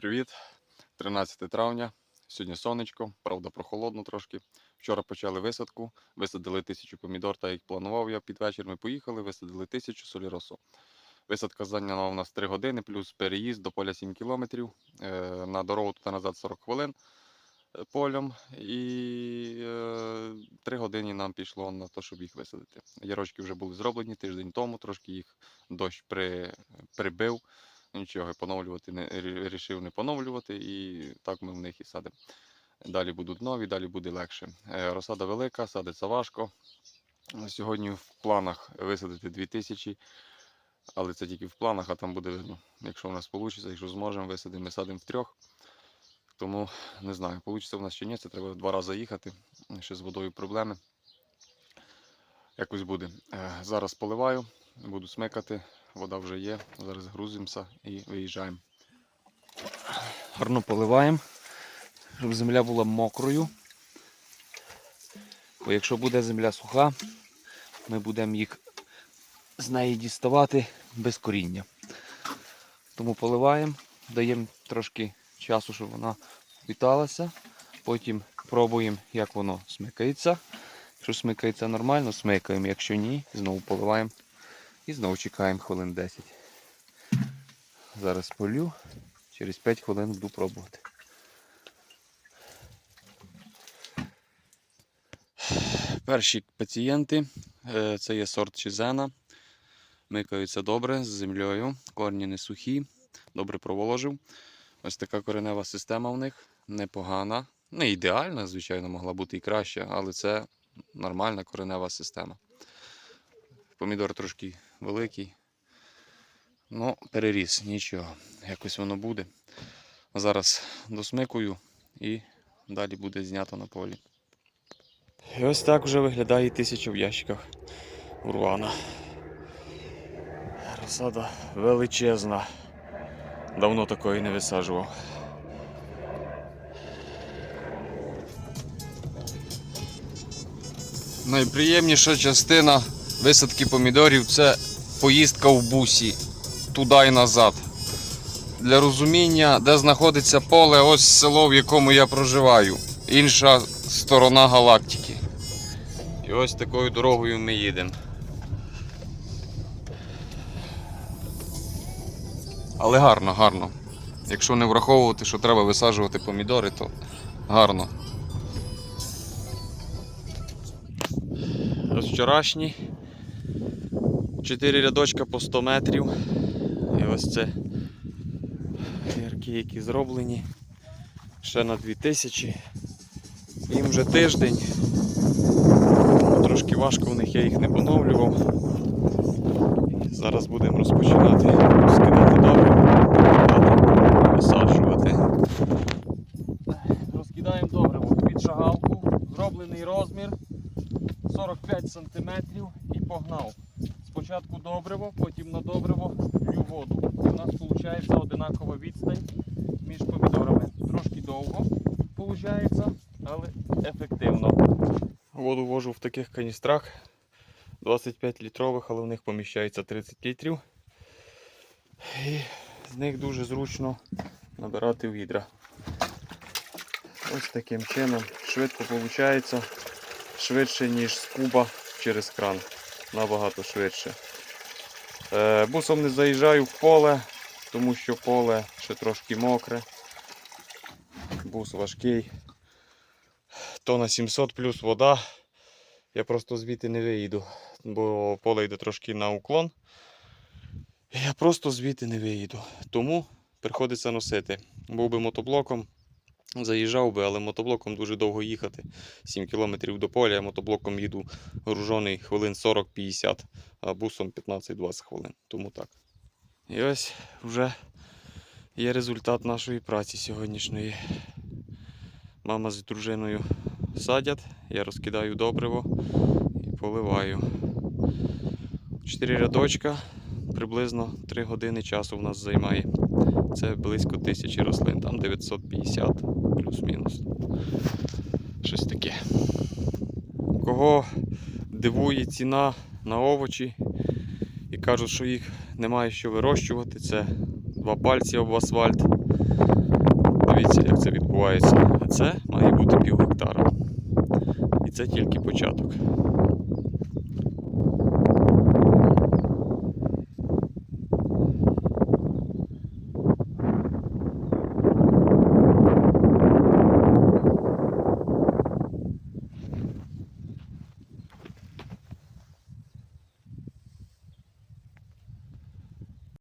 привіт! 13 травня. Сьогодні сонечко, правда, прохолодно трошки. Вчора почали висадку, висадили тисячу помідор, так як планував я. Під вечір ми поїхали, висадили тисячу соліросу. Висадка зайняла у нас 3 години, плюс переїзд до поля 7 кілометрів. Е, На дорогу туди назад 40 хвилин е, полем. І е, 3 години нам пішло на те, щоб їх висадити. Ярочки вже були зроблені тиждень тому, трошки їх дощ при, прибив. Нічого, поновлювати не рішив не поновлювати, і так ми в них і садимо. Далі будуть нові, далі буде легше. Е, Розсада велика, садиться важко. Сьогодні в планах висадити 2000, але це тільки в планах, а там буде видно. Якщо в нас вийде, якщо зможемо, висадимо, ми садимо в трьох. Тому не знаю, вийде в нас чи ні, це треба два рази їхати. Ще з водою проблеми. Якось буде. Е, Зараз поливаю, буду смикати, вода вже є. Зараз грузимося і виїжджаємо. Гарно поливаємо, щоб земля була мокрою. Бо якщо буде земля суха, ми будемо їх з неї діставати без коріння. Тому поливаємо, даємо трошки часу, щоб вона впіталася. Потім пробуємо, як воно смикається. Якщо смикається нормально, смикаємо. Якщо ні, знову поливаємо і знову чекаємо хвилин 10. Зараз полю. Через 5 хвилин буду пробувати. Перші пацієнти е, це є сорт Чизена. Микаються добре з землею, корні не сухі, добре проволожив. Ось така коренева система в них непогана. Не ідеальна, звичайно, могла бути і краща, але це нормальна коренева система. Помідор трошки великий. Ну, переріс, нічого. Якось воно буде. Зараз досмикую і далі буде знято на полі. І ось так вже виглядає тисяча в ящиках урвана. Розсада величезна. Давно такої не висаджував. Найприємніша частина висадки помідорів це поїздка в бусі туди і назад. Для розуміння, де знаходиться поле, ось село, в якому я проживаю. Інша сторона галактики. І ось такою дорогою ми їдемо. Але гарно, гарно. Якщо не враховувати, що треба висаджувати помідори, то гарно. Ось вчорашні. Чотири рядочка по 100 метрів. І ось це ярки, які зроблені. Ще на 2000. Їм вже тиждень. Трошки важко в них, я їх не поновлював. Зараз будемо розпочинати скидати добре, висаджувати. Розкидаємо добре під шагалку, зроблений розмір 45 см і погнав. Спочатку добриво, потім на добриво лью воду. У нас виходить одинакова відстань між помідорами. Трошки довго виходить, але ефективно. Воду вожу в таких каністрах 25 літрових, але в них поміщається 30 літрів. І з них дуже зручно набирати відра. Ось таким чином швидко виходить, швидше, ніж з куба через кран. Набагато швидше. Е, бусом не заїжджаю в поле, тому що поле ще трошки мокре. Бус важкий. То на 700 плюс вода. Я просто звідти не виїду, бо поле йде трошки на уклон. Я просто звідти не виїду. Тому приходиться носити. Був би мотоблоком, заїжджав би, але мотоблоком дуже довго їхати. 7 кілометрів до поля, я мотоблоком їду гружений хвилин 40-50, а бусом 15-20 хвилин. Тому так. І ось вже є результат нашої праці сьогоднішньої. Мама з дружиною садять, я розкидаю добриво і поливаю. Чотири рядочка, приблизно 3 години часу в нас займає. Це близько тисячі рослин, там 950 плюс-мінус. Щось таке. Кого дивує ціна на овочі і кажуть, що їх немає що вирощувати, це два пальці об асфальт. Подивіться, як це відбувається. А Це має бути пів гектара. І це тільки початок.